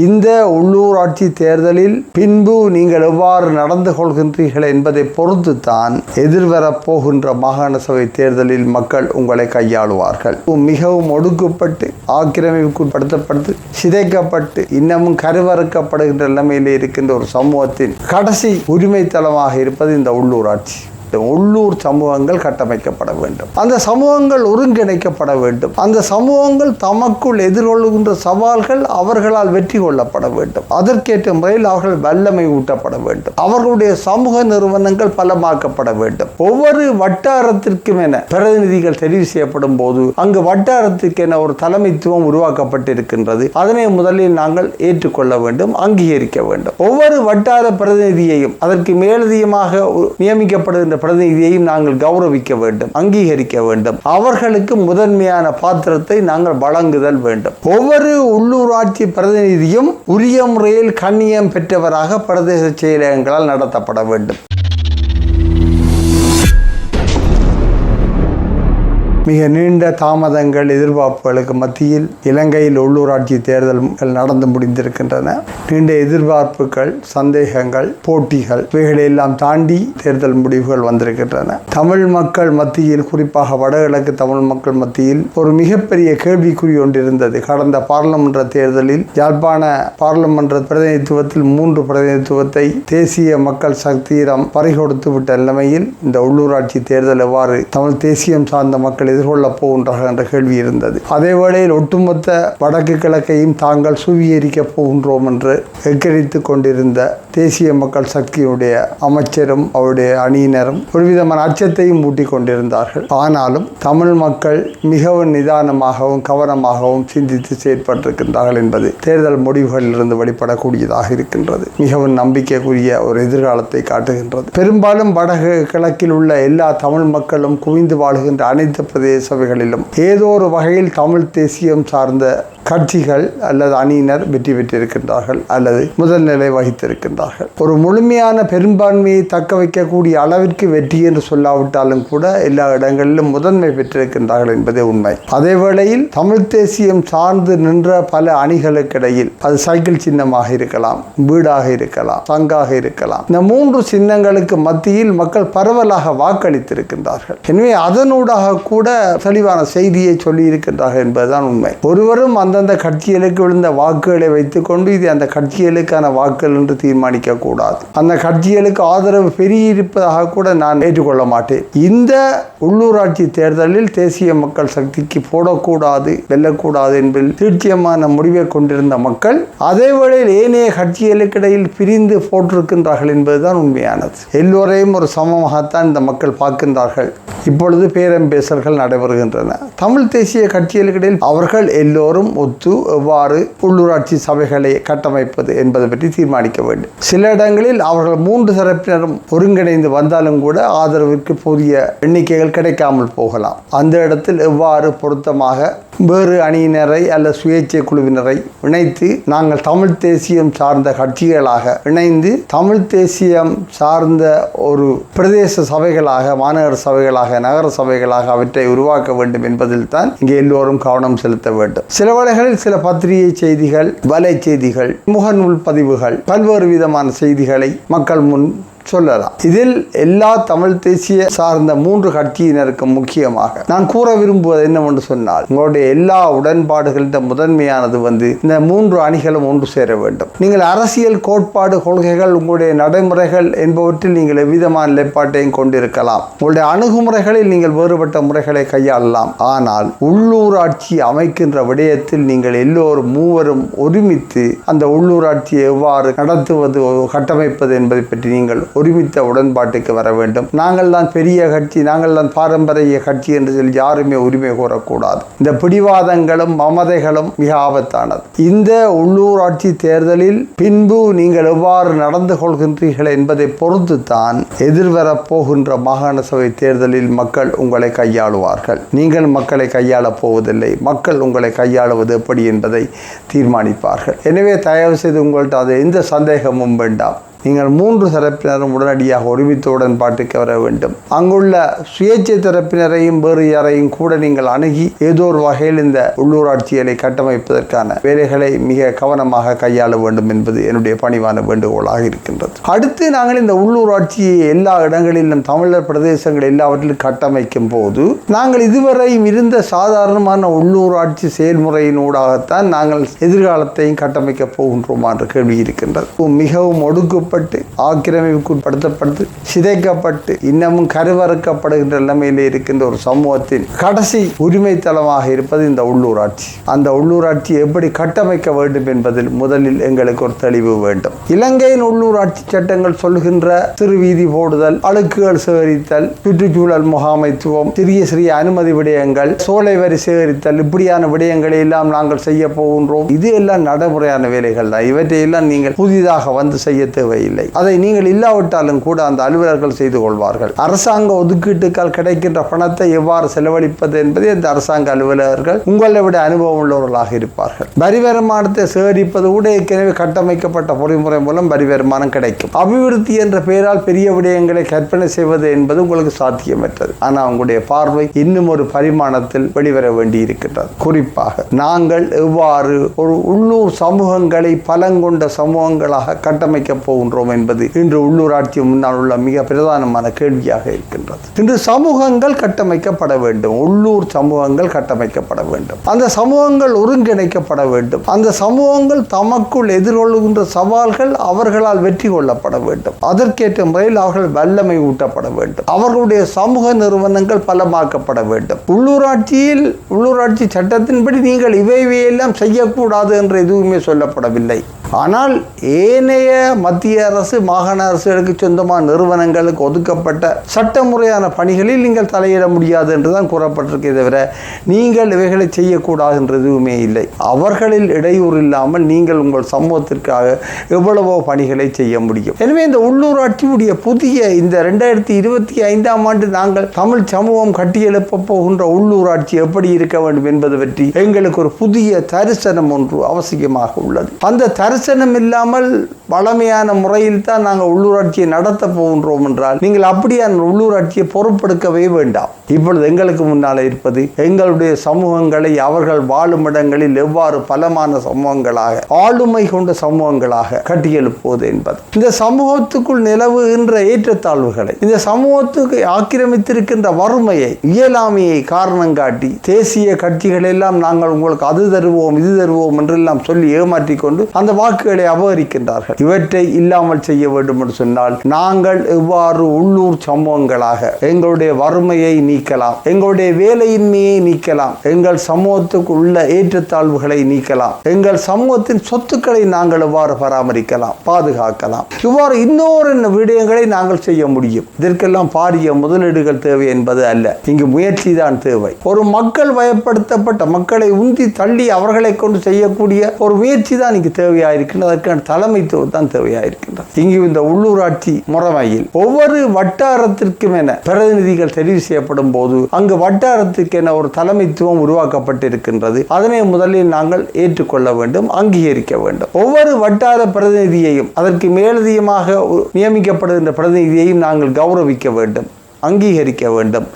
இந்த உள்ளூராட்சி தேர்தலில் பின்பு நீங்கள் எவ்வாறு நடந்து கொள்கின்றீர்கள் என்பதை பொறுத்து தான் போகின்ற மாகாண சபை தேர்தலில் மக்கள் உங்களை கையாளுவார்கள். மிகவும் ஒடுக்கப்பட்டு ஆக்கிரமிப்புக்குட்படுத்தப்பட்டு சிதைக்கப்பட்டு இன்னமும் கருவறுக்கப்படுகின்ற நிலைமையில் இருக்கின்ற ஒரு சமூகத்தின் கடைசி உரிமை தளமாக இருப்பது இந்த உள்ளூராட்சி. உள்ளூர் சமூகங்கள் கட்டமைக்கப்பட வேண்டும். அந்த சமூகங்கள் ஒருங்கிணைக்கப்பட வேண்டும். அந்த சமூகங்கள் தமக்குள் எதிர்கொள்கின்ற சவால்கள் அவர்களால் வெற்றி கொள்ளப்பட வேண்டும். அதற்கேற்ற முறையில் அவர்கள் வல்லமை ஊட்டப்பட வேண்டும். அவர்களுடைய சமூக நிறுவனங்கள் பலமாக்கப்பட வேண்டும். ஒவ்வொரு வட்டாரத்திற்கும் என பிரதிநிதிகள் தெரிவு செய்யப்படும் போது அங்கு வட்டாரத்திற்கென ஒரு தலைமைத்துவம் உருவாக்கப்பட்டிருக்கின்றது. அதனை முதலில் நாங்கள் ஏற்றுக்கொள்ள வேண்டும் அங்கீகரிக்க வேண்டும். ஒவ்வொரு வட்டார பிரதிநிதியையும் அதற்கு மேலதிகமாக நியமிக்கப்படுகின்ற பிரதிநிதியையும் நாங்கள் கௌரவிக்க வேண்டும் அங்கீகரிக்க வேண்டும். அவர்களுக்கு முதன்மையான பாத்திரத்தை நாங்கள் வழங்குதல் வேண்டும். ஒவ்வொரு உள்ளூராட்சி பிரதிநிதியும் உரிய முறையில் கண்ணியம் பெற்றவராக பிரதேச செயலகங்களால் நடத்தப்பட வேண்டும். மிக நீண்ட தாமதங்கள் எதிர்பார்ப்புகளுக்கு மத்தியில் இலங்கையில் உள்ளூராட்சி தேர்தல்கள் நடந்து முடிந்திருக்கின்றன. நீண்ட எதிர்பார்ப்புகள் சந்தேகங்கள் போட்டிகள் இவைகளை எல்லாம் தாண்டி தேர்தல் முடிவுகள் வந்திருக்கின்றன. தமிழ் மக்கள் மத்தியில் குறிப்பாக வடகிழக்கு தமிழ் மக்கள் மத்தியில் ஒரு மிகப்பெரிய கேள்விக்குறி ஒன்றிருந்தது. கடந்த பாராளுமன்ற தேர்தலில் யாழ்ப்பாண பாராளுமன்ற பிரதிநிதித்துவத்தில் மூன்று பிரதிநிதித்துவத்தை தேசிய மக்கள் சக்தியிடம் பறிகொடுத்து விட்ட நிலைமையில் இந்த உள்ளூராட்சி தேர்தல் எவ்வாறு தமிழ் தேசியம் சார்ந்த மக்கள் எதிர்கொள்ளப் போகின்றார்கள் என்ற கேள்வி இருந்தது. அதே வேளையில் ஒட்டுமொத்த வடக்கு கிழக்கையும் தாங்கள் சுவீகரிக்கப் போகின்றோம் என்று எச்சரித்து கொண்டிருந்த தேசிய மக்கள் சக்தியினுடைய அமைச்சரும் அவருடைய அணியினரும் ஒரு விதமான அச்சத்தையும் ஊட்டி கொண்டிருந்தார்கள் ஆனாலும் தமிழ் மக்கள் மிகவும் நிதானமாகவும் கவனமாகவும் சிந்தித்து செயற்பட்டிருக்கின்றார்கள் என்பது தேர்தல் முடிவுகளிலிருந்து வெளிப்படக்கூடியதாக இருக்கின்றது. மிகவும் நம்பிக்கைக்குரிய ஒரு எதிர்காலத்தை காட்டுகின்றது. பெரும்பாலும் வடக்கு கிழக்கில் உள்ள எல்லா தமிழ் மக்களும் குவிந்து வாழ்கின்ற அனைத்து பிரதேச சபைகளிலும் ஏதோ ஒரு வகையில் தமிழ் தேசியம் சார்ந்த கட்சிகள் அல்லது அணியினர் வெற்றி பெற்றிருக்கின்றார்கள் அல்லது முதல் நிலை கொண்டார்கள். ஒரு முழுமையான பெரும்பான்மையை தக்க வைக்கக்கூடிய அளவிற்கு வெற்றி என்று சொல்லாவிட்டாலும் கூட எல்லா இடங்களிலும் முதன்மை பெற்றிருக்கின்றார்கள் என்பதே உண்மை. அதே வேளையில் தமிழ் தேசியம் சார்ந்து நின்ற பல அணிகளுக்கிடையில் அது சைக்கிள் சின்னமாக இருக்கலாம் வீடாக இருக்கலாம் சங்காக இருக்கலாம். இந்த மூன்று சின்னங்களுக்கு மத்தியில் மக்கள் பரவலாக வாக்களித்திருக்கின்றார்கள். எனவே அதனூடாக கூட தெளிவான செய்தியை சொல்லி இருக்கின்றார்கள் என்பதுதான் உண்மை. ஒருவரும் அந்தந்த கட்சிகளுக்கு விழுந்த வாக்குகளை வைத்துக்கொண்டு இது அந்த கட்சிகளுக்கான வாக்குகள் என்று தீர்மானிக்க கூடாது அந்த கட்சிகளுக்கு ஆதரவு பெருகியிருப்பதாக கூட நான் ஏற்றுக்கொள்ள மாட்டேன். இந்த உள்ளூராட்சி தேர்தலில் தேசிய மக்கள் சக்திக்கு போடக்கூடாது வெல்லக்கூடாது என்பதில் தீட்சியமான முடிவை கொண்டிருந்த மக்கள் அதே வேளையில் ஏனைய கட்சிகளுக்கு இடையில் பிரிந்து போட்டிருக்கின்றார்கள் என்பதுதான் உண்மையானது. எல்லோரையும் ஒரு சமமாகத்தான் இந்த மக்கள் பார்க்கின்றார்கள். இப்பொழுது பேரம்பேசல்கள் நடைபெறுகின்றன. தமிழ் தேசிய கட்சிகளுக்கிடையில் அவர்கள் எல்லோரும் ஒத்து எவ்வாறு உள்ளூராட்சி சபைகளை கட்டமைப்பது என்பதை பற்றி தீர்மானிக்க வேண்டும். சில இடங்களில் அவர்கள் மூன்று தரப்பினரும் ஒருங்கிணைந்து வந்தாலும் கூட ஆதரவிற்கு போதிய எண்ணிக்கைகள் கிடைக்காமல் போகலாம். அந்த இடத்தில் எவ்வாறு பொருத்தமாக வேறு அணியினரை அல்ல சுயேட்சை குழுவினரை இணைத்து நாங்கள் தமிழ் தேசியம் சார்ந்த கட்சிகளாக இணைந்து தமிழ் தேசியம் சார்ந்த ஒரு பிரதேச சபைகளாக மாநகர சபைகளாக நகர சபைகளாக அவற்றை உருவாக்க வேண்டும் என்பதில் தான் இங்கே எல்லோரும் கவனம் செலுத்த வேண்டும். சில வேளைகளில் சில பத்திரிகை செய்திகள் வலை செய்திகள் முகநூல் பதிவுகள் பல்வேறு விதம் விதமான செய்திகளை மக்கள் முன் சொல்லலாம். இதில் எல்லா தமிழ் தேசிய சார்ந்த மூன்று கட்சியினருக்கும் முக்கியமாக நான் கூற விரும்புவது என்னவென்று சொன்னால் உங்களுடைய எல்லா உடன்பாடுகளின் முதன்மையானது வந்து இந்த மூன்று அணிகளும் ஒன்று சேர வேண்டும். நீங்கள் அரசியல் கோட்பாடு கொள்கைகள் உங்களுடைய நடைமுறைகள் என்பவற்றில் நீங்கள் எவ்விதமான நிலைப்பாட்டையும் கொண்டிருக்கலாம். உங்களுடைய அணுகுமுறைகளில் நீங்கள் வேறுபட்ட முறைகளை கையாளலாம். ஆனால் உள்ளூராட்சி அமைக்கின்ற விடயத்தில் நீங்கள் எல்லோரும் மூவரும் ஒருமித்து அந்த உள்ளூராட்சியை எவ்வாறு நடத்துவது கட்டமைப்பது என்பதை பற்றி நீங்கள் ஒருமித்த உடன்பாட்டுக்கு வர வேண்டும். நாங்கள் தான் பெரிய கட்சி நாங்கள் தான் பாரம்பரிய கட்சி என்று சொல்லி யாருமே உரிமை கோரக்கூடாது. இந்த பிடிவாதங்களும் மமதைகளும் மிக ஆபத்தானது. இந்த உள்ளூராட்சி தேர்தலில் பின்பு நீங்கள் எவ்வாறு நடந்து கொள்கின்றீர்கள் என்பதை பொறுத்து தான் எதிர்வரப் போகின்ற மாகாண சபை தேர்தலில் மக்கள் உங்களை கையாளுவார்கள். நீங்கள் மக்களை கையாளப் போவதில்லை. மக்கள் உங்களை கையாளுவது எப்படி என்பதை தீர்மானிப்பார்கள். எனவே தயவு செய்து உங்கள்கிட்ட அது எந்த சந்தேகமும் வேண்டாம். நீங்கள் மூன்று தரப்பினரும் உடனடியாக ஒருமித்த உடன்பாட்டுக்கு வர வேண்டும். அங்குள்ள சுயேட்சை தரப்பினரையும் வேறு யாரையும் கூட நீங்கள் அணுகி ஏதோ ஒரு வகையில் இந்த உள்ளூராட்சிகளை கட்டமைப்பதற்கான வேலைகளை மிக கவனமாக கையாள வேண்டும் என்பது என்னுடைய பணிவான வேண்டுகோளாக இருக்கின்றது. அடுத்து நாங்கள் இந்த உள்ளூராட்சியை எல்லா இடங்களிலும் தமிழர் பிரதேசங்கள் எல்லாவற்றிலும் கட்டமைக்கும் போது நாங்கள் இதுவரையும் இருந்த சாதாரணமான உள்ளூராட்சி செயல்முறையினூடாகத்தான் நாங்கள் எதிர்காலத்தையும் கட்டமைக்கப் போகின்றோமா என்ற கேள்வி இருக்கின்றது. மிகவும் ஒடுக்கு ஒடுக்கப்பட்டு ஆக்கிரமிப்புக்குட்படுத்தப்பட்டு சிதைக்கப்பட்டு இன்னமும் கருவறுக்கப்படுகின்ற நிலைமையில் இருக்கின்ற ஒரு சமூகத்தின் கடைசி உரிமை தளமாக இருப்பது இந்த உள்ளூராட்சி. அந்த உள்ளூராட்சி எப்படி கட்டமைக்க வேண்டும் என்பதில் முதலில் எங்களுக்கு ஒரு தெளிவு வேண்டும். இலங்கையின் உள்ளூராட்சி சட்டங்கள் சொல்கின்ற சிறு வீதி போடுதல் அழுக்குகள் சேகரித்தல் சுற்றுச்சூழல் முகாமைத்துவம் சிறிய சிறிய அனுமதி விடயங்கள் சோலை வரி சேகரித்தல் இப்படியான விடயங்களை எல்லாம் நாங்கள் செய்ய போகின்றோம். இது எல்லாம் நடைமுறையான வேலைகள் தான். இவற்றையெல்லாம் நீங்கள் புதிதாக வந்து செய்ய தேவை தேவையில்லை அதை நீங்கள் இல்லாவிட்டாலும் கூட அந்த அலுவலர்கள் செய்து கொள்வார்கள். அரசாங்க ஒதுக்கீட்டுக்கால் கிடைக்கின்ற பணத்தை எவ்வாறு செலவழிப்பது என்பதை அந்த அரசாங்க அலுவலர்கள் உங்களை விட அனுபவம் உள்ளவர்களாக இருப்பார்கள். வரி வருமானத்தை சேகரிப்பது கூட ஏற்கனவே கட்டமைக்கப்பட்ட பொறிமுறை மூலம் வரி வருமானம் கிடைக்கும். அபிவிருத்தி என்ற பெயரால் பெரிய விடயங்களை கற்பனை செய்வது என்பது உங்களுக்கு சாத்தியமற்றது. ஆனால் உங்களுடைய பார்வை இன்னும் ஒரு பரிமாணத்தில் வெளிவர வேண்டி இருக்கின்றது குறிப்பாக நாங்கள் எவ்வாறு ஒரு உள்ளூர் சமூகங்களை பலங்கொண்ட சமூகங்களாக கட்டமைக்கப் போகின்றோம் என்பது இன்று உள்ளூராட்சி முன்னால் உள்ள மிக பிரதானமான கேள்வியாக இருக்கின்றது. இன்று சமூகங்கள் கட்டமைக்கப்பட வேண்டும். உள்ளூர் சமூகங்கள் கட்டமைக்கப்பட வேண்டும். அந்த சமூகங்கள் ஒருங்கிணைக்கப்பட வேண்டும். அந்த சமூகங்கள் தமக்குள் எதிர்கொள்கின்ற சவால்கள் அவர்களால் வெற்றி கொள்ளப்பட வேண்டும். அதற்கேற்ற முறையில் அவர்கள் வல்லமை ஊட்டப்பட வேண்டும். அவர்களுடைய சமூக நிறுவனங்கள் பலமாக்கப்பட வேண்டும். உள்ளூராட்சியில் உள்ளூராட்சி சட்டத்தின்படி நீங்கள் இவை இவையெல்லாம் செய்யக்கூடாது என்று எதுவுமே சொல்லப்படவில்லை. ஆனால் ஏனைய மத்திய அரசு மாகாண அரசுகளுக்கு சொந்தமான நிறுவனங்களுக்கு ஒதுக்கப்பட்ட சட்டமுறையான பணிகளில் நீங்கள் தலையிட முடியாது என்று தான் கூறப்பட்டிருக்கே தவிர நீங்கள் இவைகளை செய்யக்கூடாது என்று எதுவுமே இல்லை. அவர்களில் இடையூறு இல்லாமல் நீங்கள் உங்கள் சமூகத்திற்காக எவ்வளவோ பணிகளை செய்ய முடியும். எனவே இந்த உள்ளூராட்சியுடைய புதிய இந்த ரெண்டாயிரத்தி இருபத்தி ஐந்தாம் ஆண்டு நாங்கள் தமிழ் சமூகம் கட்டியெழுப்ப போகின்ற உள்ளூராட்சி எப்படி இருக்க வேண்டும் என்பது பற்றி எங்களுக்கு ஒரு புதிய தரிசனம் ஒன்று அவசியமாக உள்ளது. அந்த தரிசனம் இல்லாமல் பழமையான முறையில் தான் நாங்கள் உள்ளூராட்சியை நடத்த போகின்றோம் என்றால் நீங்கள் அப்படியே அந்த உள்ளூராட்சியை பொறுப்பெடுக்கவே வேண்டாம். இப்பொழுது எங்களுக்கு முன்னால் இருப்பது எங்களுடைய சமூகங்களை அவர்கள் வாழும் இடங்களில் எவ்வாறு பலமான சமூகங்களாக ஆளுமை கொண்ட சமூகங்களாக கட்டியெழுப்புவது என்பது. இந்த சமூகத்துக்குள் நிலவுகின்ற ஏற்றத்தாழ்வுகளை இந்த சமூகத்துக்கு ஆக்கிரமித்திருக்கின்ற வறுமையை இயலாமையை காரணம் காட்டி தேசிய கட்சிகள் எல்லாம் நாங்கள் உங்களுக்கு அது தருவோம் இது தருவோம் என்றெல்லாம் சொல்லி ஏமாற்றி கொண்டு அந்த வாக்குகளை அபகரிக்கின்றார்கள். இவற்றை இல்லாமல் செய்ய வேண்டும் என்று சொன்னால் நாங்கள் எவ்வாறு உள்ளூர் சம்பவங்களாக எங்களுடைய வறுமையை நீக்கலாம் எங்களுடைய வேலையின்மையை நீக்கலாம் எங்கள் சமூகத்துக்கு உள்ள ஏற்றத்தாழ்வுகளை நீக்கலாம் எங்கள் சமூகத்தின் சொத்துக்களை நாங்கள் எவ்வாறு பராமரிக்கலாம் பாதுகாக்கலாம். இவ்வாறு இன்னொரு விடயங்களை நாங்கள் செய்ய முடியும். இதற்கெல்லாம் பாரிய முதலீடுகள் தேவை என்பது அல்ல. இங்கு முயற்சி தான் தேவை. ஒரு மக்கள் வயப்படுத்தப்பட்ட மக்களை உந்தி தள்ளி அவர்களை கொண்டு செய்யக்கூடிய ஒரு முயற்சி தான் இங்கு தேவையாயிருக்கின்றது அதற்கான தலைமைத்துவம் தான் தேவையாயிருக்கின்றது. இங்கு இந்த உள்ளூராட்சி முறைமையில் ஒவ்வொரு வட்டாரத்திற்கும் என பிரதிநிதிகள் தெரிவு செய்யப்படும் போது அங்கு வட்டாரத்திற்கு என ஒரு தலைமைத்துவம் உருவாக்கப்பட்டிருக்கின்றது. அதனை முதலில் நாங்கள் ஏற்றுக்கொள்ள வேண்டும் அங்கீகரிக்க வேண்டும். ஒவ்வொரு வட்டார பிரதிநிதியையும் அதற்கு மேலதிகமாக நியமிக்கப்படுகின்ற பிரதிநிதியையும் நாங்கள் கௌரவிக்க வேண்டும். அங்கீகரிக்க வேண்டும்.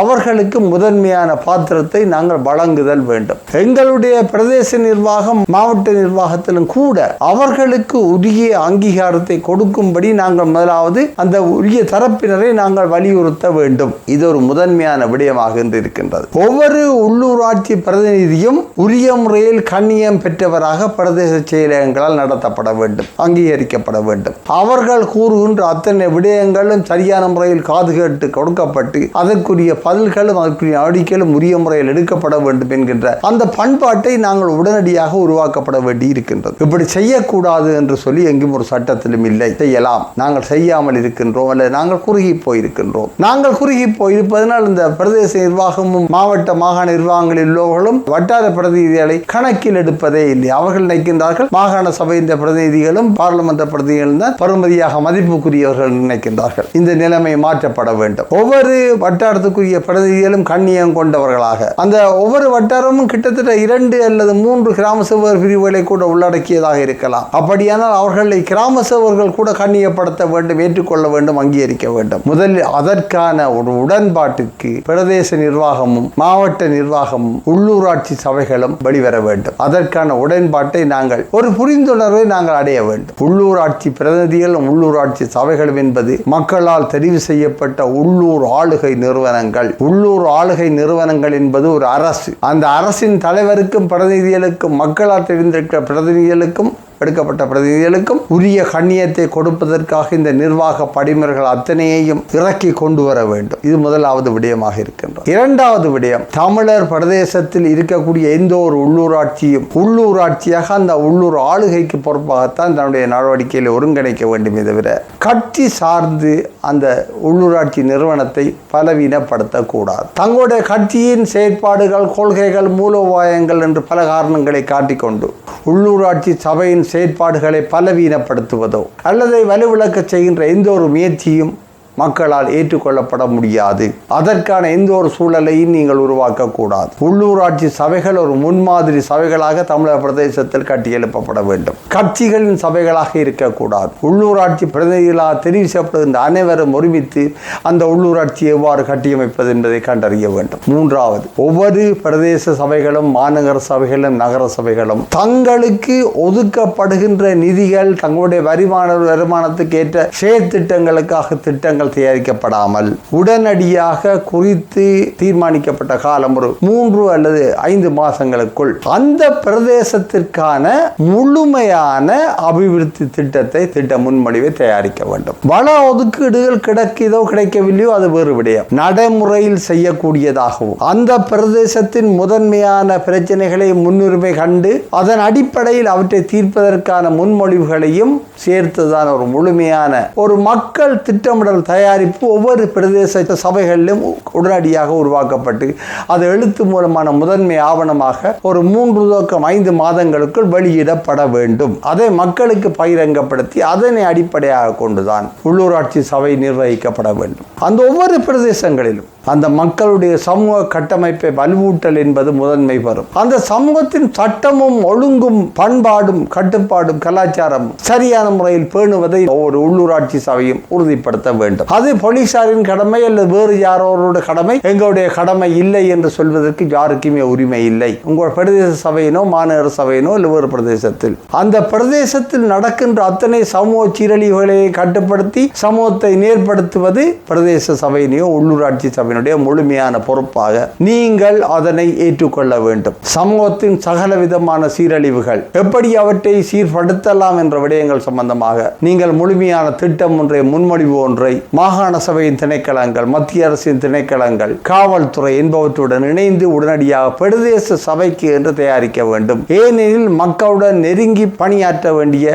அவர்களுக்கு முதன்மையான பாத்திரத்தை நாங்கள் வழங்குதல் வேண்டும். எங்களுடைய பிரதேச நிர்வாகம் மாவட்ட நிர்வாகத்திலும் கூட அவர்களுக்கு உரிய அங்கீகாரத்தை கொடுக்கும்படி நாங்கள் முதலாவது அந்த உரிய தரப்பினரை நாங்கள் வலியுறுத்த வேண்டும். இது ஒரு முதன்மையான விடயமாக இருக்கின்றது. ஒவ்வொரு உள்ளூராட்சி பிரதிநிதியும் உரிய முறையில் கண்ணியம் பெற்றவராக பிரதேச செயலகங்களால் நடத்தப்பட வேண்டும் அங்கீகரிக்கப்பட வேண்டும். அவர்கள் கூறுகின்ற அத்தனை விடயங்களும் சரியான முறையில் காது கேட்டு கொடுக்கப்பட்டு அதற்குரிய பதில்களும் அதற்குரிய அடிக்கலும் உரிய முறையில் எடுக்கப்பட வேண்டும் என்கின்ற அந்த பண்பாட்டை நாங்கள் உடனடியாக உருவாக்கப்பட வேண்டி இருக்கின்றது இப்படி செய்யக்கூடாது என்று சொல்லி எங்கும் ஒரு சட்டத்திலும் இல்லை. செய்யலாம். நாங்கள் செய்யாமல் இருக்கின்றோம் அல்லது நாங்கள் குறுகி போயிருக்கின்றோம். நாங்கள் குறுகி போயிருப்பதனால் இந்த பிரதேச நிர்வாகமும் மாவட்ட மாகாண நிர்வாகங்களில் உள்ளவர்களும் வட்டார பிரதிநிதிகளை கணக்கில் எடுப்பதே இல்லை. அவர்கள் நினைக்கின்றார்கள் மாகாண சபையின் பிரதிநிதிகளும் பாராளுமன்ற பிரதிநிதிகளும் தான் பருமதியாக மதிப்புக்குரியவர்கள் நினைக்கின்றார்கள். இந்த நிலைமை மாற்றப்பட வேண்டும். வேண்டும். ஒவ்வொரு வட்டாரத்துக்குரிய பிரதிநிதிகளும் கண்ணியம் கொண்டவர்களாக. அந்த ஒவ்வொரு வட்டாரமும் கிட்டத்தட்ட இரண்டு அல்லது மூன்று கிராம சேவர் பிரிவுகளை கூட உள்ளடக்கியதாக இருக்கலாம். அப்படியானால் அவர்களை கிராம சேவர்கள் கூட கண்ணியப்படுத்த வேண்டும் ஏற்றுக்கொள்ள வேண்டும் அங்கீகரிக்க வேண்டும். முதலில் அதற்கான ஒரு உடன்பாட்டிற்கு பிரதேச நிர்வாகமும் மாவட்ட நிர்வாகமும் உள்ளூராட்சி சபைகளும் வெளிவர வேண்டும். அதற்கான உடன்பாட்டை நாங்கள் ஒரு புரிந்துணர்வை நாங்கள் அடைய வேண்டும். உள்ளூராட்சி பிரதிநிதிகளும் உள்ளூராட்சி சபைகளும் என்பது மக்களால் தெரிவு செய்யப்பட்ட உள்ளூர் ஆளுகை நிறுவனங்கள். உள்ளூர் ஆளுகை நிறுவனங்கள் என்பது ஒரு அரசு. அந்த அரசின் தலைவருக்கும் பிரதிநிதிகளுக்கும் மக்களால் தெரிந்திருக்கிற பிரதிநிதிகளுக்கும் எடுக்கப்பட்ட பிரதிநிதிகளுக்கும் உரிய கண்ணியத்தை கொடுப்பதற்காக இந்த நிர்வாக படிமுறைகள் அத்தனையையும் இறக்கி கொண்டு வர வேண்டும். இது முதலாவது விடயமாக இருக்கின்றது. இரண்டாவது விடயம் தமிழர் பிரதேசத்தில் இருக்கக்கூடிய எந்த ஒரு உள்ளூராட்சியும் உள்ளூராட்சியாக அந்த உள்ளூர் ஆளுகைக்கு பொறுப்பாகத்தான் தன்னுடைய நடவடிக்கையில் ஒருங்கிணைக்க வேண்டுமே தவிர கட்சி சார்ந்து அந்த உள்ளூராட்சி நிறுவனத்தை பலவீனப்படுத்தக்கூடாது. தங்களுடைய கட்சியின் செயற்பாடுகள் கொள்கைகள் மூலோபாயங்கள் என்று பல காரணங்களை காட்டிக்கொண்டு உள்ளூராட்சி சபையின் செயற்பாடுகளை பலவீனப்படுத்துவதோ அல்லது வலுவிளக்க செய்கின்ற எந்த ஒரு முயற்சியும் மக்களால் ஏற்றுக்கொள்ளப்பட முடியாது. அதற்கான எந்த ஒரு சூழலையும் நீங்கள் உருவாக்கக்கூடாது. உள்ளூராட்சி சபைகள் ஒரு முன்மாதிரி சபைகளாக தமிழக பிரதேசத்தில் கட்டியெழுப்பப்பட வேண்டும். கட்சிகளின் சபைகளாக இருக்கக்கூடாது. உள்ளூராட்சி பிரதிநிதிகளாக தெரிவு செய்யப்படுகின்ற அனைவரும் ஒருமித்து அந்த உள்ளூராட்சி எவ்வாறு கட்டியமைப்பது என்பதை கண்டறிய வேண்டும். மூன்றாவது ஒவ்வொரு பிரதேச சபைகளும் மாநகர சபைகளும் நகர சபைகளும் தங்களுக்கு ஒதுக்கப்படுகின்ற நிதிகள் தங்களுடைய வருமான வருமானத்துக்கு ஏற்ற செயற்திட்டங்களுக்காக திட்டங்கள் தயாரிக்கப்படாமல் உடனடியாக குறித்து தீர்மானிக்கப்பட்ட காலம் ஒரு மூன்று அல்லது ஐந்து மாதங்களுக்குள் அந்த பிரதேசத்திற்கான முழுமையான அபிவிருத்தி திட்டத்தை திட்ட முன்மொழிவை தயாரிக்க வேண்டும். வள ஒதுக்கீடுகள் கிடைக்குதோ கிடைக்கவில்லையோ அது வேறு விடயம். நடைமுறையில் செய்யக்கூடியதாகவும் அந்த பிரதேசத்தின் முதன்மையான பிரச்சனைகளை முன்னுரிமை கண்டு அதன் அடிப்படையில் அவற்றை தீர்ப்பதற்கான முன்மொழிவுகளையும் சேர்த்துதான் ஒரு முழுமையான ஒரு மக்கள் திட்டமிடல் தயாரிப்பு ஒவ்வொரு பிரதேச சபைகளிலும் உடனடியாக உருவாக்கப்பட்டு அது எழுத்து மூலமான முதன்மை ஆவணமாக ஒரு மூன்று துவக்கம் ஐந்து மாதங்களுக்குள் வெளியிடப்பட வேண்டும். அதை மக்களுக்கு பகிரங்கப்படுத்தி அதனை அடிப்படையாக கொண்டுதான் உள்ளூராட்சி சபை நிர்வகிக்கப்பட வேண்டும். அந்த ஒவ்வொரு பிரதேசங்களிலும் அந்த மக்களுடைய சமூக கட்டமைப்பை வலுவூட்டல் என்பது முதன்மை பெறும் அந்த சமூகத்தின் சட்டமும் ஒழுங்கும் பண்பாடும் கட்டுப்பாடும் கலாச்சாரமும் சரியான முறையில் பேணுவதை ஒவ்வொரு உள்ளூராட்சி சபையும் உறுதிப்படுத்த வேண்டும். அது போலீசாரின் கடமை அல்லது வேறு யாரோட கடமை? எங்களுடைய கடமை இல்லை என்று சொல்வதற்கு யாருக்குமே உரிமை இல்லை. உங்கள் பிரதேச சபையினோ மாநகர சபையினோ இல்லை வேறு பிரதேசத்தில். அந்த பிரதேசத்தில் நடக்கின்ற அத்தனை சமூக சீரழிவுகளை கட்டுப்படுத்தி சமூகத்தை நேர்படுத்துவது பிரதேச சபையினையோ உள்ளூராட்சி சபையினுடைய முழுமையான பொறுப்பாக நீங்கள் அதனை ஏற்றுக்கொள்ள வேண்டும். சமூகத்தின் சகல விதமான சீரழிவுகள் எப்படி அவற்றை சீர்படுத்தலாம் என்ற விடயங்கள் சம்பந்தமாக நீங்கள் முழுமையான திட்டம் ஒன்றை முன்மொழிவு ஒன்றை மாகாண சபையின் திணைக்களங்கள் மத்திய அரசின் திணைக்களங்கள் காவல்துறை என்பவற்றுடன் இணைந்து உடனடியாக பிரதேச சபைக்கு என்று தயாரிக்க வேண்டும். ஏனெனில் மக்களுடன் நெருங்கி பணியாற்ற வேண்டிய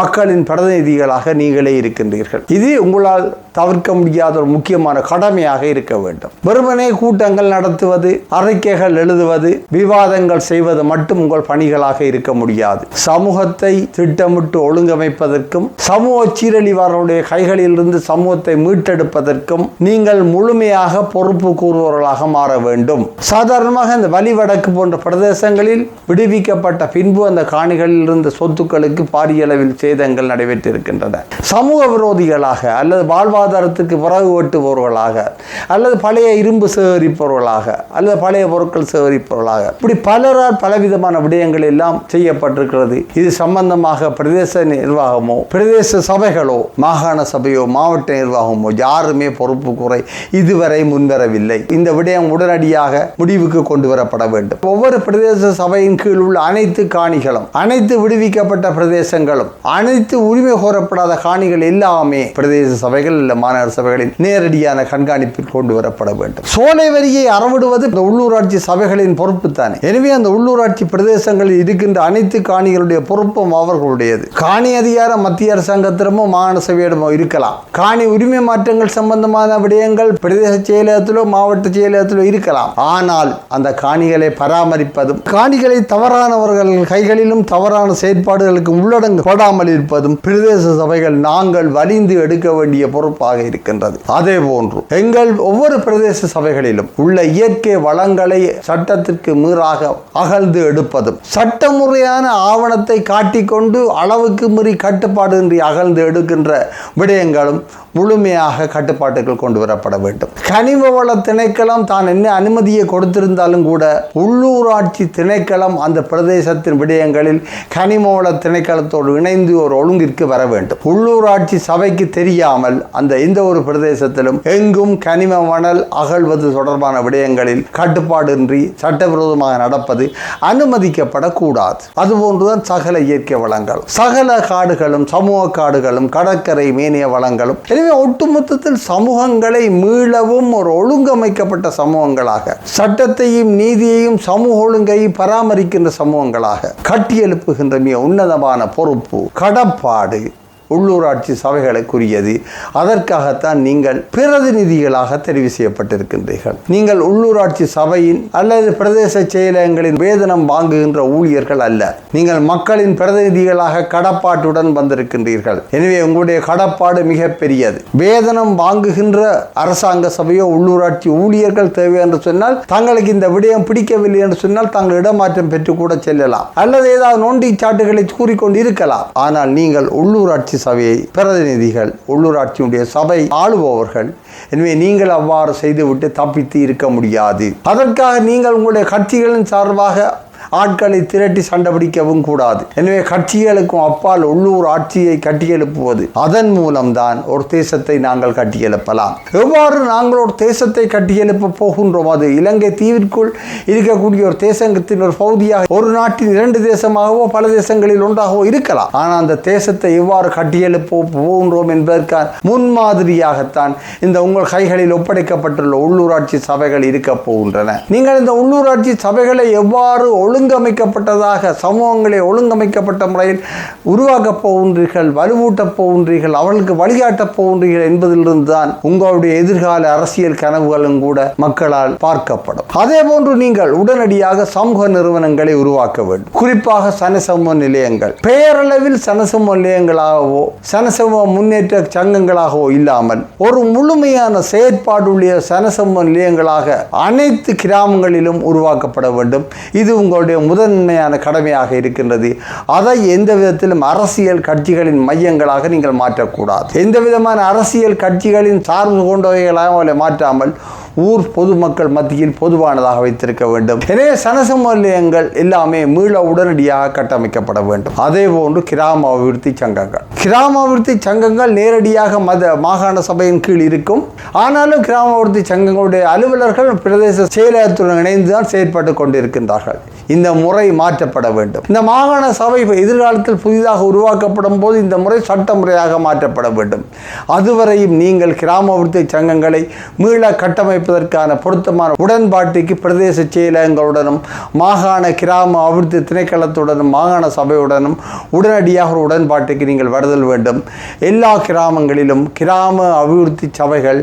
மக்களின் பிரதிநிதிகளாக நீங்களே இருக்கின்றீர்கள். இது உங்களால் தவிர்க்க முடியாத ஒரு முக்கியமான கடமையாக இருக்க வேண்டும். வேண்டும். வெறுமனே கூட்டங்கள் நடத்துவது அறிக்கைகள் எழுதுவது விவாதங்கள் செய்வது மட்டும் உங்கள் பணிகளாக இருக்க முடியாது. சமூகத்தை திட்டமிட்டு ஒழுங்கமைப்பதற்கும் சமூக சீரழிவாளருடைய கைகளிலிருந்து சமூகத்தை மீட்டெடுப்பதற்கும் நீங்கள் முழுமையாக பொறுப்பு கூறுபவர்களாக மாற வேண்டும். சாதாரணமாக இந்த வலிவடக்கு போன்ற பிரதேசங்களில் விடுவிக்கப்பட்ட பின்பு அந்த காணிகளில் இருந்த சொத்துக்களுக்கு பாரிய அளவில் சேதங்கள் நடைபெற்றிருக்கின்றன. சமூக விரோதிகளாக அல்லது வாழ்வாதாரத்துக்கு பிறகு ஓட்டுபவர்களாக அல்லது பழைய இரும்பு சேகரிப்பவர்களாக அல்லது பழைய பொருட்கள் சேகரிப்பவர்களாக. இப்படி பலரால் பலவிதமான விடயங்கள் எல்லாம் செய்யப்பட்டிருக்கிறது. இது சம்பந்தமாக பிரதேச நிர்வாகமோ பிரதேச சபைகளோ மாகாண சபையோ மாவட்ட நிர்வாகமோ யாருமே பொறுப்பு குறை இதுவரை முன்வரவில்லை. இந்த விடயம் உடனடியாக முடிவுக்கு கொண்டு வரப்பட வேண்டும். ஒவ்வொரு பிரதேச சபையின் கீழ் உள்ள அனைத்து காணிகளும் அனைத்து விடுவிக்கப்பட்ட பிரதேசங்களும் அனைத்து உரிமை கோரப்படாத காணிகள் எல்லாமே பிரதேச சபைகள் இல்லை மாநகர சபைகளின் நேரடியான கண்காணிப்பில் கொண்டு வரப்படும் செய்யப்பட வேண்டும். சோலை வரியை அறவிடுவது இந்த உள்ளூராட்சி சபைகளின் பொறுப்பு தானே எனவே அந்த உள்ளூராட்சி பிரதேசங்களில் இருக்கின்ற அனைத்து காணிகளுடைய பொறுப்பும் அவர்களுடையது. காணி அதிகாரம் மத்திய அரசாங்கத்திடமோ மாகாண சபையிடமோ இருக்கலாம். காணி உரிமை மாற்றங்கள் சம்பந்தமான விடயங்கள் பிரதேச செயலகத்திலோ மாவட்ட செயலகத்திலோ இருக்கலாம். ஆனால் அந்த காணிகளை பராமரிப்பதும் காணிகளை தவறானவர்கள் கைகளிலும் தவறான செயற்பாடுகளுக்கு உள்ளடங்கு போடாமல் இருப்பதும் பிரதேச சபைகள் நாங்கள் வலிந்து எடுக்க வேண்டிய பொறுப்பாக இருக்கின்றது. அதே போன்று எங்கள் ஒவ்வொரு பிரதேச சபைகளிலும் உள்ள இயற்கை வளங்களை சட்டத்திற்கு மீறாக அகழ்ந்து எடுப்பதும் சட்டமுறையான ஆவணத்தை காட்டிக்கொண்டு அளவுக்கு மீறி கட்டுப்பாடின்றி அகழ்ந்து எடுக்கின்ற விடயங்களும் முழுமையாக கட்டுப்பாட்டுக்குள் கொண்டு வரப்பட வேண்டும். கனிம வள திணைக்களம் தான் என்ன அனுமதியை கொடுத்திருந்தாலும் கூட உள்ளூராட்சி திணைக்களம் அந்த பிரதேசத்தின் விடயங்களில் கனிம வள திணைக்களத்தோடு இணைந்து ஒரு ஒழுங்கிற்கு வர வேண்டும். உள்ளூராட்சி சபைக்கு தெரியாமல் அந்த எந்த ஒரு பிரதேசத்திலும் எங்கும் கனிம மணல் அகழ்வது தொடர்பான விடயங்களில் கட்டுப்பாடின்றி சட்டவிரோதமாக நடப்பது அனுமதிக்கப்படக்கூடாது. அதுபோன்றுதான் சகல இயற்கை வளங்கள். சகல காடுகளும் சமூக காடுகளும் கடற்கரை மேனிய வளங்களும் எனவே ஒட்டுமொத்தத்தில் சமூகங்களை மீளவும் ஒரு ஒழுங்கமைக்கப்பட்ட சமூகங்களாக சட்டத்தையும் நீதியையும் சமூக ஒழுங்கையும் பராமரிக்கின்ற சமூகங்களாக கட்டியெழுப்புகின்ற மிக உன்னதமான பொறுப்பு கடப்பாடு. உள்ளூராட்சி சபைகளுக்குரியது அதற்காகத்தான் நீங்கள் பிரதிநிதிகளாக தெரிவு செய்யப்பட்டிருக்கின்றீர்கள். நீங்கள் உள்ளூராட்சி சபையின் அல்லது பிரதேச செயலகங்களின் வேதனம் வாங்குகின்ற ஊழியர்கள் அல்ல. நீங்கள் மக்களின் பிரதிநிதிகளாக கடப்பாட்டுடன் வந்திருக்கின்றீர்கள். எனவே உங்களுடைய கடப்பாடு மிகப்பெரியது வேதனம் வாங்குகின்ற அரசாங்க சபையோ உள்ளூராட்சி ஊழியர்கள் தேவை என்று சொன்னால் தங்களுக்கு இந்த விடயம் பிடிக்கவில்லை என்று சொன்னால் தாங்கள் இடமாற்றம் பெற்று கூட செல்லலாம். அல்லது ஏதாவது நோண்டி சாட்டுகளை கூறிக்கொண்டு இருக்கலாம் ஆனால் நீங்கள் உள்ளூராட்சி சபையை பிரதிநிதிகள் உள்ளூராட்சியுடைய சபை ஆளுபவர்கள் எனவே நீங்கள் அவ்வாறு செய்துவிட்டு தப்பித்து இருக்க முடியாது. அதற்காக நீங்கள் உங்களுடைய கட்சிகளின் சார்பாக ஆட்களை திரட்டி சண்டை பிடிக்கவும் கூடாது. எனவே கட்சிகளுக்கும் அப்பால் உள்ளூர் ஆட்சியை கட்டியெழுப்புவது அதன் மூலம்தான் ஒரு தேசத்தை நாங்கள் கட்டியெழுப்பலாம். எவ்வாறு நாங்கள் ஒரு தேசத்தை கட்டியெழுப்ப போகின்றோம்? அது இலங்கை தீவிற்குள் இருக்கக்கூடிய ஒரு தேசத்தின் ஒரு பகுதியாக ஒரு நாட்டின் இரண்டு தேசமாகவோ பல தேசங்களில் ஒன்றாகவோ இருக்கலாம். ஆனால் அந்த தேசத்தை எவ்வாறு கட்டியெழுப்ப போகின்றோம் என்பதற்கான முன்மாதிரியாகத்தான் இந்த உங்கள் கைகளில் ஒப்படைக்கப்பட்டுள்ள உள்ளூராட்சி சபைகள் இருக்க போகின்றன. நீங்கள் இந்த உள்ளூராட்சி சபைகளை எவ்வாறு ஒழுங்கு ஒழுங்கமைக்கப்பட்டதாக சமூகங்களை ஒழுங்கமைக்கப்பட்ட முறையில் உருவாக்கப் போகின்றீர்கள் வலுவூட்டப் போகின்றீர்கள் அவர்களுக்கு வழிகாட்டப் போகின்றீர்கள் என்பதிலிருந்து தான் உங்களுடைய எதிர்கால அரசியல் கனவுகளும் கூட மக்களால் பார்க்கப்படும். அதே போன்று நீங்கள் உடனடியாக சமூக நிறுவனங்களை உருவாக்க வேண்டும். குறிப்பாக சனசமூக நிலையங்கள். பெயரளவில் சனசமூக நிலையங்களாகவோ சனசமூக முன்னேற்ற சங்கங்களாகவோ இல்லாமல் ஒரு முழுமையான செயற்பாடுள்ள சனசமூக நிலையங்களாக அனைத்து கிராமங்களிலும் உருவாக்கப்பட வேண்டும். இது உங்களுடைய முதன்மையான கடமையாக இருக்கின்றது. அதை எந்த விதத்திலும் அரசியல் கட்சிகளின் மையங்களாக நீங்கள் மாற்றக்கூடாது. எந்த விதமான அரசியல் கட்சிகளின் சார்பு கொண்டவைகளாக அவளை மாற்றாமல் ஊர் பொதுமக்கள் மத்தியில் பொதுவானதாக வைத்திருக்க வேண்டும். நிறைய சனசம எல்லாமே மீள உடனடியாக கட்டமைக்கப்பட வேண்டும். அதே போன்று கிராம அபிவிருத்தி சங்கங்கள். கிராம அபிவிருத்தி சங்கங்கள் நேரடியாக மத மாகாண சபையின் கீழ் இருக்கும். ஆனாலும் கிராம அபிவிருத்தி சங்கங்களுடைய அலுவலர்கள் பிரதேச செயலகத்துடன் இணைந்து தான் செயற்பட்டு கொண்டிருக்கின்றார்கள். இந்த முறை மாற்றப்பட வேண்டும். இந்த மாகாண சபை எதிர்காலத்தில் புதிதாக உருவாக்கப்படும் போது இந்த முறை சட்ட முறையாக மாற்றப்பட வேண்டும். அதுவரையும் நீங்கள் கிராம அபிவிருத்தி சங்கங்களை மீள கட்டமைப்பு அமைப்பதற்கான பொருத்தமான உடன்பாட்டுக்கு பிரதேச செயலகங்களுடனும் மாகாண கிராம அபிவிருத்தி திணைக்களத்துடனும் மாகாண சபையுடனும் உடனடியாக ஒரு உடன்பாட்டுக்கு நீங்கள் வருதல் வேண்டும். எல்லா கிராமங்களிலும் கிராம அபிவிருத்தி சபைகள்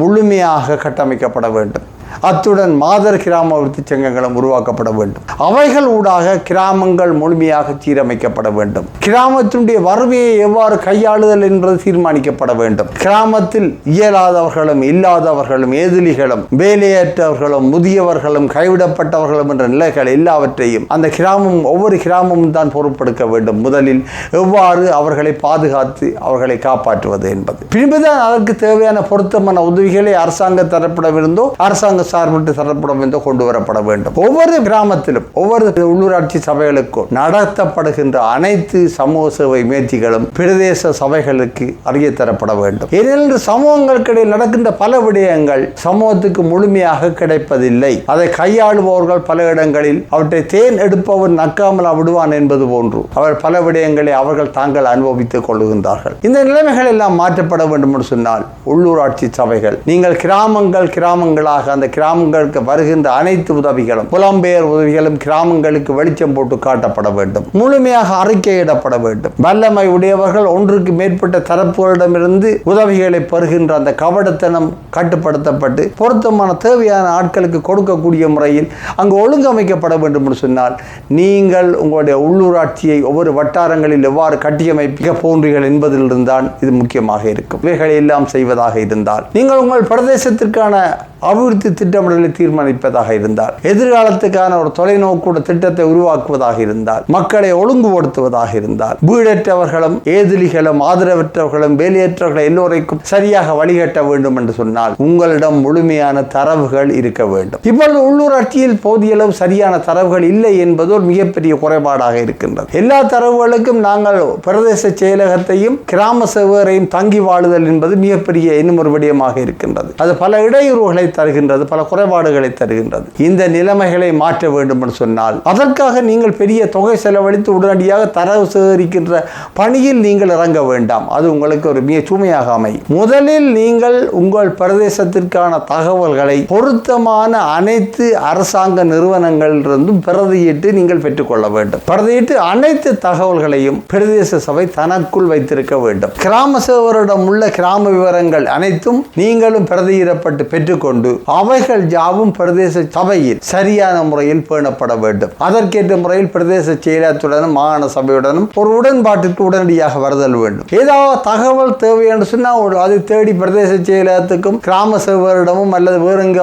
முழுமையாக கட்டமைக்கப்பட வேண்டும். அத்துடன் மாதர் கிராம அபிவிருத்தி சங்கங்களும் உருவாக்கப்பட வேண்டும். அவைகள் ஊடாக கிராமங்கள் முழுமையாக சீரமைக்கப்பட வேண்டும். கிராமத்தினுடைய வறுமையை எவ்வாறு கையாளுதல் என்பது தீர்மானிக்கப்பட வேண்டும். கிராமத்தில் இயலாதவர்களும் இல்லாதவர்களும் ஏதிலிகளும் வேலையற்றவர்களும் முதியவர்களும் கைவிடப்பட்டவர்களும் என்ற நிலைகள் எல்லாவற்றையும் அந்த கிராமம் ஒவ்வொரு கிராமமும் தான் பொறுப்பெடுக்க வேண்டும். முதலில் எவ்வாறு அவர்களை பாதுகாத்து அவர்களை காப்பாற்றுவது என்பது. பின்புதான் அதற்கு தேவையான பொருத்தமான உதவிகளை அரசாங்க தரப்பிடமிருந்தோ அரசாங்க அரசாங்க சார்பிட்டு சட்டப்படம் என்று கொண்டு வரப்பட வேண்டும். ஒவ்வொரு கிராமத்திலும் ஒவ்வொரு உள்ளூராட்சி சபைகளுக்கும் நடத்தப்படுகின்ற அனைத்து சமூக சேவை முயற்சிகளும் பிரதேச சபைகளுக்கு அறிய தரப்பட வேண்டும். ஏனென்று சமூகங்களுக்கிடையில் நடக்கின்ற பல விடயங்கள் சமூகத்துக்கு முழுமையாக கிடைப்பதில்லை. அதை கையாளுபவர்கள் பல இடங்களில் அவற்றை தேன் எடுப்பவன் நக்காமல் விடுவான் என்பது போன்று அவர் பல விடயங்களை அவர்கள் தாங்கள் அனுபவித்துக் கொள்கின்றார்கள். இந்த நிலைமைகள் எல்லாம் மாற்றப்பட வேண்டும் என்று சொன்னால் உள்ளூராட்சி சபைகள் நீங்கள் கிராமங்கள் கிராமங்களாக அந்த கிராமங்களுக்கு வருகின்ற அனைத்து உதவிகளும் புலம்பெயர் உதவிகளும் கிராமங்களுக்கு வெளிச்சம் போட்டு காட்டப்பட வேண்டும். முழுமையாக அறிக்கையிடப்பட வேண்டும். வல்லமை உடையவர்கள் ஒன்றுக்கு மேற்பட்ட தரப்புகளிடமிருந்து உதவிகளை பெறுகின்ற அந்த கவடத்தனம் கட்டுப்படுத்தப்பட்டு பொருத்தமான தேவையான ஆட்களுக்கு கொடுக்கக்கூடிய முறையில் அங்கு ஒழுங்கமைக்கப்பட வேண்டும் என்று சொன்னால் நீங்கள் உங்களுடைய உள்ளூராட்சியை ஒவ்வொரு வட்டாரங்களில் எவ்வாறு கட்டியமைப்பிக்க போன்றீர்கள் என்பதிலிருந்தான் இது முக்கியமாக இருக்கும். இவைகளை எல்லாம் செய்வதாக இருந்தால் நீங்கள் உங்கள் பிரதேசத்திற்கான அபிவிருத்தி திட்டமிடலை தீர்மானிப்பதாக இருந்தால் எதிர்காலத்துக்கான ஒரு தொலைநோக்குட திட்டத்தை உருவாக்குவதாக இருந்தால் மக்களை ஒழுங்குபடுத்துவதாக இருந்தால் வீடற்றவர்களும் ஏதிலிகளும் ஆதரவற்றவர்களும் வேலையற்றவர்கள் எல்லோரைக்கும் சரியாக வழிகட்ட வேண்டும் என்று சொன்னால் உங்களிடம் முழுமையான தரவுகள் இருக்க வேண்டும். இப்பொழுது உள்ளூராட்சியில் போதிய அளவு சரியான தரவுகள் இல்லை என்பது ஒரு மிகப்பெரிய குறைபாடாக இருக்கின்றது. எல்லா தரவுகளுக்கும் நாங்கள் பிரதேச செயலகத்தையும் கிராம சேவரையும் தங்கி வாழுதல் என்பது மிகப்பெரிய இன்னும் ஒரு விடயமாக இருக்கின்றது. அது பல இடையூறுகளை தருகின்றது பல குறைபாடுகளை தருகின்றது. இந்த நிலைமைகளை மாற்ற வேண்டும் என்று சொன்னால் அதற்காக நீங்கள் பெரிய தொகை செலவழித்து உடனடியாக தரவு சேகரிக்கின்ற பணியில் நீங்கள் இறங்க வேண்டாம். அது உங்களுக்கு ஒரு மிக சுமையாக அமையும். முதலில் நீங்கள் உங்கள் பிரதேசத்திற்கான தகவல்களை பொருத்தமான அனைத்து அரசாங்க நிறுவனங்களிலிருந்தும் பிரதியிட்டு நீங்கள் பெற்றுக்கொள்ள வேண்டும். பிரதியிட்டு அனைத்து தகவல்களையும் பிரதேச சபை தனக்குள் வைத்திருக்க வேண்டும். கிராம சேவரிடம் உள்ள கிராம விவரங்கள் அனைத்தும் நீங்களும் பிரதியிடப்பட்டு பெற்றுக்கொண்டு அவைகள் யாவும் பிரதேச சபையில் சரியான முறையில் பேணப்பட வேண்டும். அதற்கேற்ற முறையில் பிரதேச செயலகத்துடனும் மாகாண சபையுடனும் ஒரு உடன்பாட்டிற்கு உடனடியாக வருதல் வேண்டும். ஏதாவது தகவல் தேவை என்று சொன்னால் அது அதை தேடி பிரதேச செயலகத்துக்கும் கிராம சேவரிடமும் அல்லது வேறு எங்கே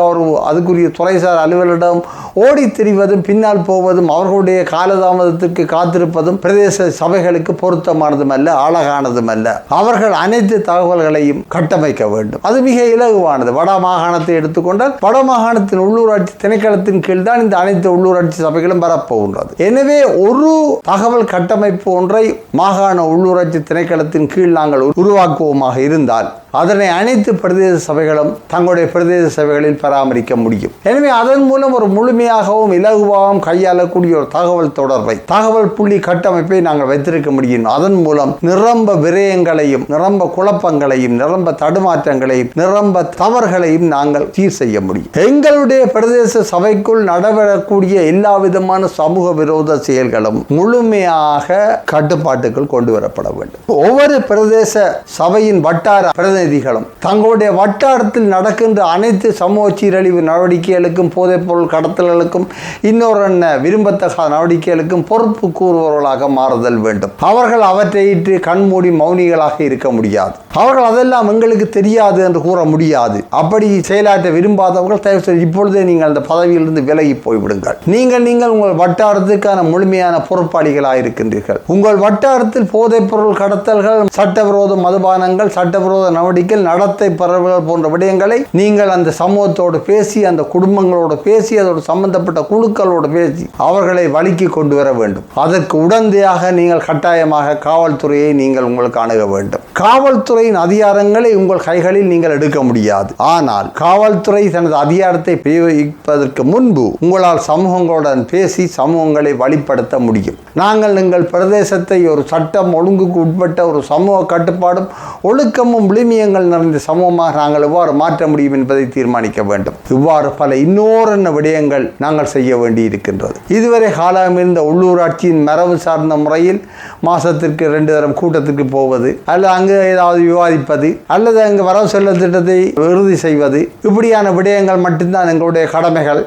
அதுக்குரிய துறைசார் அலுவலரிடம் ஓடி திரிவதும் பின்னால் போவதும் அவர்களுடைய காலதாமதத்திற்கு காத்திருப்பதும் பிரதேச சபைகளுக்கு பொருத்தமானதும் அல்ல அழகானதும் அல்ல. அவர்கள் அனைத்து தகவல்களையும் கட்டமைக்க வேண்டும். அது மிக இலகுவானது. வட மாகாணத்தை எடுத்துக்கொண்டால் வடமாகாணத்தின் உள்ளூராட்சி திணைக்களத்தின் கீழ் தான் இந்த அனைத்து உள்ளூராட்சி சபைகளும் வரப்போகின்றது. எனவே ஒரு தகவல் கட்டமைப்பு ஒன்றை மாகாண உள்ளூராட்சி திணைக்களத்தின் கீழ் நாங்கள் உருவாக்குவோமாக இருந்தால் அதனை அனைத்து பிரதேச சபைகளும் தங்களுடைய பிரதேச சபைகளில் பராமரிக்க முடியும். எனவே அதன் மூலம் ஒரு முழுமையாகவும் இலகுவாகவும் கையாளக்கூடிய ஒரு தகவல் தொடர்பை தகவல் புள்ளி கட்டமைப்பை நாங்கள் வைத்திருக்க முடியும். அதன் மூலம் நிரம்ப விரயங்களையும் நிரம்ப குழப்பங்களையும் நிரம்ப தடுமாற்றங்களையும் நிரம்ப தவறுகளையும் நாங்கள் சீர் செய்ய முடியும். எங்களுடைய பிரதேச சபைக்குள் நடைபெறக்கூடிய எல்லா விதமான சமூக விரோத செயல்களும் முழுமையாக கட்டுப்பாட்டுக்குள் கொண்டு வரப்பட வேண்டும். ஒவ்வொரு பிரதேச சபையின் வட்டார பிரதிநிதிகளும் தங்களுடைய வட்டாரத்தில் நடக்கின்ற அனைத்து சமூக சீரழிவு நடவடிக்கைகளுக்கும் போதைப்பொருள் கடத்தல்களுக்கும் இன்னொரு என்ன விரும்பத்தகாத நடவடிக்கைகளுக்கும் பொறுப்பு கூறுபவர்களாக மாறுதல் வேண்டும். அவர்கள் அவற்றை கண்மூடி மௌனிகளாக இருக்க முடியாது. அவர்கள் அதெல்லாம் எங்களுக்கு தெரியாது என்று கூற முடியாது. அப்படி செயலாற்ற விரும்பாதவர்கள் தயவு செய்து இப்பொழுதே நீங்கள் அந்த பதவியிலிருந்து விலகி போய்விடுங்கள். நீங்கள் நீங்கள் உங்கள் வட்டாரத்துக்கான முழுமையான பொறுப்பாளிகளாக இருக்கின்றீர்கள். உங்கள் வட்டாரத்தில் போதைப்பொருள் கடத்தல்கள் சட்டவிரோத மதுபானங்கள் சட்டவிரோத நடவடிக்கைகள் நடத்தை பரவல் போன்ற விடயங்களை நீங்கள் அந்த சமூகத்தோடு பேசி அந்த குடும்பங்களோடு பேசி அதோடு சம்பந்தப்பட்ட குழுக்களோடு பேசி அவர்களை வழிக்கு கொண்டு வர வேண்டும். அதற்கு உடந்தையாக நீங்கள் கட்டாயமாக காவல்துறையை நீங்கள் உங்களுக்கு அணுக வேண்டும். காவல்துறையின் அதிகாரங்களை உங்கள் கைகளில் நீங்கள் எடுக்க முடியாது. ஆனால் காவல்துறை தனது அதிகாரத்தை பிரயோகிப்பதற்கு முன்பு உங்களால் சமூகங்களுடன் பேசி சமூகங்களை வழிப்படுத்த முடியும். நாங்கள் எங்கள் பிரதேசத்தை ஒரு சட்டம் ஒழுங்குக்கு உட்பட்ட ஒரு சமூக கட்டுப்பாடும் ஒழுக்கமும் விழுமியங்கள் நிறைந்த சமூகமாக நாங்கள் எவ்வாறு மாற்ற முடியும் என்பதை தீர்மானிக்க வேண்டும். இவ்வாறு பல இன்னோரென்ன விடயங்கள் நாங்கள் செய்ய வேண்டி இருக்கின்றது இதுவரை காலம் இருந்த உள்ளூராட்சியின் மரபு சார்ந்த முறையில் மாசத்திற்கு ரெண்டு தரம் கூட்டத்திற்கு போவது அல்லது அங்கு ஏதாவது விவாதிப்பது அல்லது அங்கு வரவு செல்ல திட்டத்தை இறுதி செய்வது இப்படியான விடயங்கள் மட்டும்தான் எங்களுடைய கடமைகள்.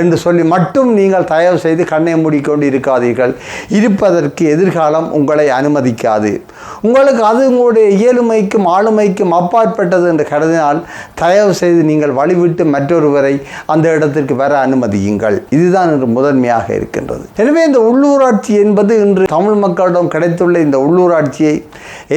என்று சொல்லி மட்டும் நீங்கள் தயவு செய்து கண்ணை மூடிக்கொண்டு இருக்காதீர்கள். இருப்பதற்கு எதிர்காலம் உங்களை அனுமதிக்காது. உங்களுக்கு அது உங்களுடைய இயலுமைக்கும் ஆளுமைக்கும் அப்பாற்பட்டது என்று கருதினால் தயவு செய்து நீங்கள் வழிவிட்டு மற்றொருவரை அந்த இடத்திற்கு வர அனுமதியுங்கள். இதுதான் இன்று முதன்மையாக இருக்கின்றது. எனவே இந்த உள்ளூராட்சி என்பது இன்று தமிழ் மக்களிடம் கிடைத்துள்ள இந்த உள்ளூராட்சியை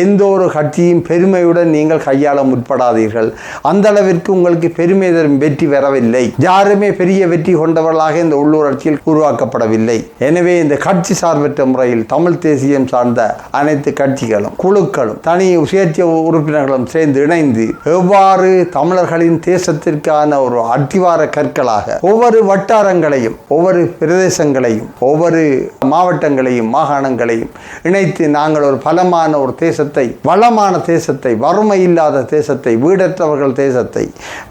எந்த ஒரு கட்சியும் பெருமையுடன் நீங்கள் கையாள முற்படாதீர்கள். அந்த அளவிற்கு உங்களுக்கு பெருமை தரும் வெற்றி வரவில்லை. யாருமே பெரிய வெற்றி கொண்டவர்களாக இந்த உள்ளூராட்சியில் உருவாக்கப்படவில்லை. எனவே இந்த கட்சி சார்பற்ற முறையில் தமிழ் தேசியம் சார்ந்த அனைத்து கட்சிகளும் குழுக்களும் தனி சுயேட்சை உறுப்பினர்களும் சேர்ந்து இணைந்து எவ்வாறு தமிழர்களின் தேசத்திற்கான ஒரு அத்திவார கற்களாக ஒவ்வொரு வட்டாரங்களையும் ஒவ்வொரு பிரதேசங்களையும் ஒவ்வொரு மாவட்டங்களையும் மாகாணங்களையும் இணைத்து நாங்கள் ஒரு பலமான ஒரு தேசத்தை வளமான தேசத்தை வறுமை இல்லாத தேசத்தை வீடற்றவர்கள் தேசத்தை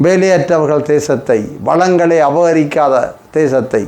வேலையற்றவர்கள் தேசத்தை வளங்களை அபகரிக்காத ela தேசத்தை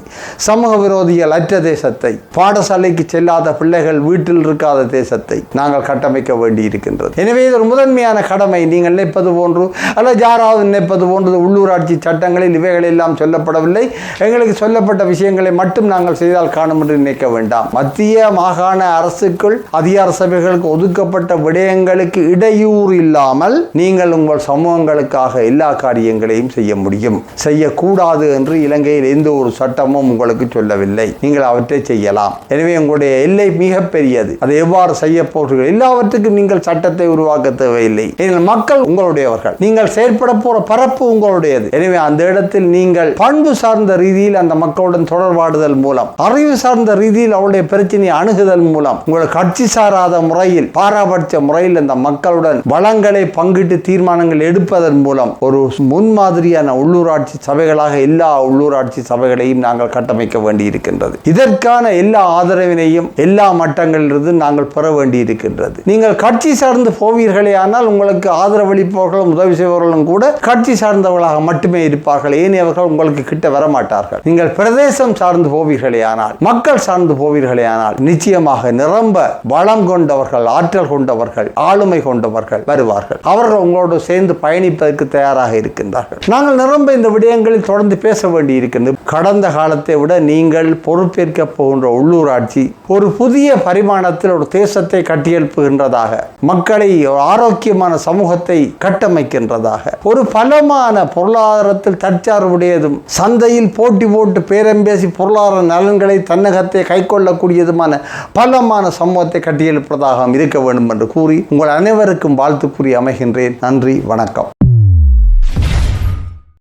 சமூக விரோதிகள் அற்ற தேசத்தை பாடசாலைக்கு செல்லாத பிள்ளைகள் வீட்டில் இருக்காத தேசத்தை நாங்கள் கட்டமைக்க வேண்டி இருக்கின்றது எனவே இது ஒரு முதன்மையான கடமை. நீங்கள் நினைப்பது போன்று அல்ல யாராவது நினைப்பது போன்றது உள்ளூராட்சி சட்டங்களில் இவைகள் எல்லாம் சொல்லப்படவில்லை. எங்களுக்கு சொல்லப்பட்ட விஷயங்களை மட்டும் நாங்கள் செய்தால் காணும் என்று நினைக்க வேண்டாம். மத்திய மாகாண அரசுக்குள் அதிகார சபைகளுக்கு ஒதுக்கப்பட்ட விடயங்களுக்கு இடையூறு இல்லாமல் நீங்கள் உங்கள் சமூகங்களுக்காக எல்லா காரியங்களையும் செய்ய முடியும். செய்யக்கூடாது என்று இலங்கையில் எந்த ஒரு சட்டமும் உங்களுக்கு சொல்லவில்லை. நீங்கள் அவற்றை செய்யலாம். எனவே உங்களுடைய எல்லை மிகப்பெரியது அதை எவ்வாறு செய்ய போகிறீர்கள்? எல்லாவற்றுக்கும் நீங்கள் சட்டத்தை உருவாக்க தேவையில்லை. மக்கள் உங்களுடையவர்கள். நீங்கள் செயற்பட போற பரப்பு உங்களுடையது. எனவே அந்த இடத்தில் நீங்கள் பண்பு சார்ந்த ரீதியில் அந்த மக்களுடன் தொடர்பாடுதல் மூலம் அறிவு சார்ந்த ரீதியில் அவருடைய பிரச்சனையை அணுகுதல் மூலம் உங்களை கட்சி சாராத முறையில் பாராபட்ச முறையில் அந்த மக்களுடன் வளங்களை பங்கிட்டு தீர்மானங்கள் எடுப்பதன் மூலம் ஒரு முன்மாதிரியான உள்ளூராட்சி சபைகளாக எல்லா உள்ளூராட்சி சபை சபைகளையும் நாங்கள் கட்டமைக்க வேண்டியிருக்கின்றது. இதற்கான எல்லா ஆதரவினையும் எல்லா மட்டங்களிலிருந்து நாங்கள் பெற வேண்டி இருக்கின்றது நீங்கள் கட்சி சார்ந்து போவீர்களே ஆனால் உங்களுக்கு ஆதரவளிப்பவர்களும் உதவி செய்பவர்களும் கூட கட்சி சார்ந்தவர்களாக மட்டுமே இருப்பார்கள். ஏனையவர்கள் உங்களுக்கு கிட்ட வர மாட்டார்கள் நீங்கள் பிரதேசம் சார்ந்து போவீர்களே ஆனால் மக்கள் சார்ந்து போவீர்களே ஆனால் நிச்சயமாக நிரம்ப வளம் கொண்டவர்கள் ஆற்றல் கொண்டவர்கள் ஆளுமை கொண்டவர்கள் வருவார்கள். அவர்கள் உங்களோடு சேர்ந்து பயணிப்பதற்கு தயாராக இருக்கின்றார்கள். நாங்கள் நிரம்ப இந்த விடயங்களில் தொடர்ந்து பேச வேண்டி இருக்கின்றது கடந்த காலத்தை விட நீங்கள் பொறுப்பேற்க போகின்ற உள்ளூராட்சி ஒரு புதிய பரிமாணத்தில் ஒரு தேசத்தை கட்டியெழுப்புகின்றதாக மக்களை ஒரு ஆரோக்கியமான சமூகத்தை கட்டமைக்கின்றதாக ஒரு பலமான பொருளாதாரத்தில் தற்சார்புடையதும் சந்தையில் போட்டி போட்டு பேரம் பேசி பொருளாதார நலன்களை தன்னகத்தை கைக்கொள்ளக்கூடியதுமான பலமான சமூகத்தை கட்டியெழுப்பதாக இருக்க வேண்டும் என்று கூறி உங்கள் அனைவருக்கும் வாழ்த்து கூறி அமைகின்றேன். நன்றி வணக்கம்.